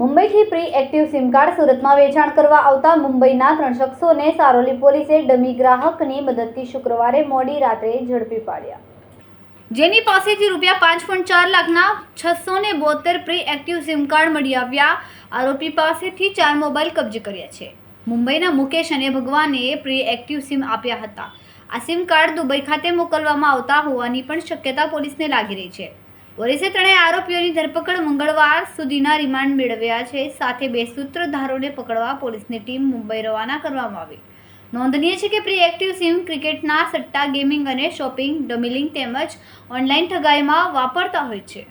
મુંબઈથી pre active sim card સુરતમાં વેચાણ કરવા આવતા મુંબઈના ત્રણ શખ્સોને સારોલી પોલીસે ડમી ગ્રાહકની મદદથી શુક્રવારે મોડી રાત્રે ઝડપી પાડ્યા. જેની પાસેથી રૂપિયા પાંચ પોઈન્ટ ચાર લાખના છસો ને બોતેર પ્રી એક્ટિવ સિમ કાર્ડ મળી આવ્યા. આરોપી પાસેથી ચાર મોબાઈલ કબજે કર્યા છે. મુંબઈના મુકેશ અને ભગવાને પ્રી એક્ટિવ સિમ આપ્યા હતા. આ સિમ કાર્ડ દુબઈ ખાતે મોકલવામાં આવતા હોવાની પણ શક્યતા પોલીસને લાગી રહી છે. પોલીસે ત્રણેય આરોપીઓની ધરપકડ મંગળવાર સુધીના રિમાન્ડ મેળવ્યા છે. સાથે બે સૂત્રધારોને પકડવા પોલીસની ટીમ મુંબઈ રવાના કરવામાં આવી. નોંધનીય છે કે પ્રી એક્ટિવ સિમ ક્રિકેટના સટ્ટા ગેમિંગ અને શોપિંગ, ડમિલિંગ તેમજ ઓનલાઈન ઠગાઈમાં વાપરતા હોય છે.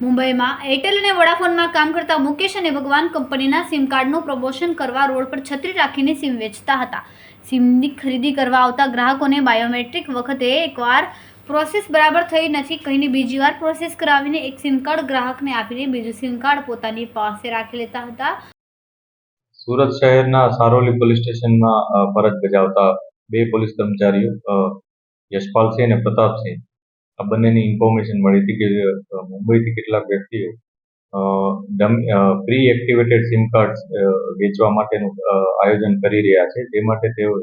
મુંબઈમાં એરટેલ અને વોડાફોનમાં કામ કરતા મુકેશ અને ભગવાન કંપનીના સિમ કાર્ડનું પ્રમોશન કરવા રોડ પર છત્રી રાખીને સિમ વેચતા હતા. સિમની ખરીદી કરવા આવતા ગ્રાહકોને બાયોમેટ્રિક વખતે એકવાર પ્રોસેસ બરાબર થઈ નથી, કહીને બીજી વાર પ્રોસેસ કરાવીને એક સિમ કાર્ડ ગ્રાહકને આપીને બીજું સિમ કાર્ડ પોતાની પાસે રાખી લેતા હતા. સુરત શહેરના સારોલી પોલીસ સ્ટેશનમાં ફરજ બજાવતા બે પોલીસ કર્મચારીઓ યશપાલસિંહ અને પ્રતાપસિંહ. આ બંનેની ઇન્ફોર્મેશન મળી હતી કે મુંબઈથી કેટલાક વ્યક્તિઓ પ્રી એક્ટિવેટેડ સિમ કાર્ડ વેચવા માટેનું આયોજન કરી રહ્યા છે. તે માટે તેઓ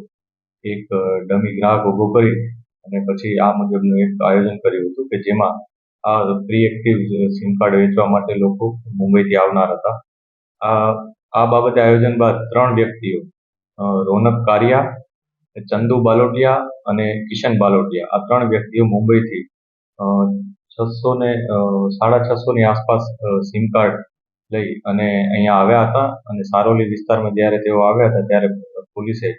એક ડમી ગ્રાહક ઊભો કરી અને પછી આ મુજબનું એક આયોજન કર્યું હતું કે જેમાં આ પ્રી એક્ટિવ સિમ કાર્ડ વેચવા માટે લોકો મુંબઈથી આવનાર હતા. આ આ બાબતે આયોજન બાદ ત્રણ વ્યક્તિઓ રોનક કારિયા, ચંદુ બાલોટિયા અને કિશન બાલોટિયા, આ ત્રણ વ્યક્તિઓ મુંબઈથી છસો ને સાડા છસો ની આસપાસ સિમ કાર્ડ લઈ અને અહીંયા આવ્યા હતા અને સારોલી વિસ્તારમાં જ્યારે તેઓ આવ્યા હતા ત્યારે પોલીસે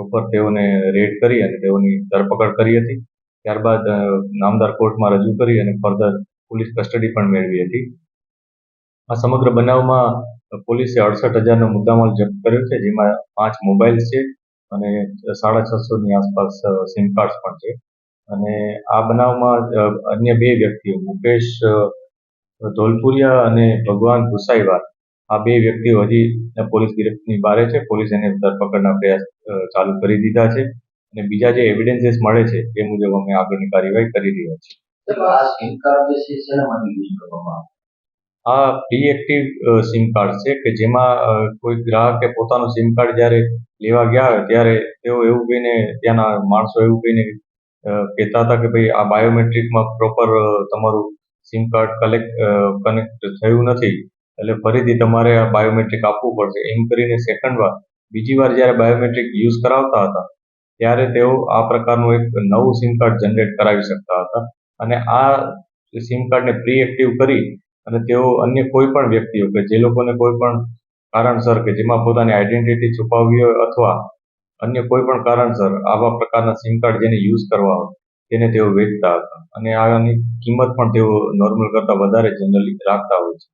પ્રોપર તેઓને રેડ કરી અને તેઓની ધરપકડ કરી હતી. ત્યારબાદ નામદાર કોર્ટમાં રજૂ કરી અને ફર્ધર પોલીસ કસ્ટડી પણ મેળવી હતી. આ સમગ્ર બનાવમાં પોલીસે અડસઠ હજારનો મુદ્દામાલ જપ્ત કર્યો છે, જેમાં પાંચ મોબાઈલ છે અને સાડા છસોની આસપાસ સિમ કાર્ડ્સ પણ છે. અને આ બનાવમાં અન્ય બે વ્યક્તિઓ, મુકેશ ધોલપુરિયા અને ભગવાન ગુસાઈવાર આ બે વ્યક્તિઓ હજી પોલીસ ગિરફ્તની બહાર છે. પોલીસ એને ધરપકડના પ્રયાસ ચાલુ કરી દીધા છે. અને બીજા જે એવિડન્સીસ મળે છે એ મુજબ અમે આગળની કાર્યવાહી કરી રહ્યા છીએ. આ સિમ કાર્ડ જે છે શેના માટે યુઝ કરવામાં આવે? આ પ્રી એક્ટિવ સિમ કાર્ડ છે કે જેમાં કોઈ ગ્રાહકે પોતાનું સિમ કાર્ડ જ્યારે લેવા ગયા હોય ત્યારે તેઓ એવું કહીને ત્યાંના માણસો એવું કહીને કહેતા હતા કે ભાઈ આ બાયોમેટ્રિકમાં પ્રોપર તમારું સિમ કાર્ડ કલેક્ટ કનેક્ટ થયું નથી. એટલે ફરીથી તમારે આ બાયોમેટ્રિક આપવું પડશે. એમ કરીને સેકન્ડ વાર, બીજી વાર જ્યારે બાયોમેટ્રિક યુઝ કરાવતા હતા, ત્યારે તેઓ આ પ્રકારનું એક નવું સિમ કાર્ડ જનરેટ કરાવી શકતા હતા. અને આ સિમ કાર્ડને પ્રી એક્ટિવ કરી અને તેઓ અન્ય કોઈ પણ વ્યક્તિઓ કે જે લોકોને કોઈ પણ કારણસર કે જેમાં પોતાની આઈડેન્ટિટી છુપાવવી હોય અથવા અન્ય કોઈ પણ કારણસર આવા પ્રકારના સિમ કાર્ડ જેને યુઝ કરવા હોય, તેને તેઓ વેચતા હતા. અને આની કિંમત પણ તેઓ નોર્મલ કરતાં વધારે જનરલી રાખતા હોય છે.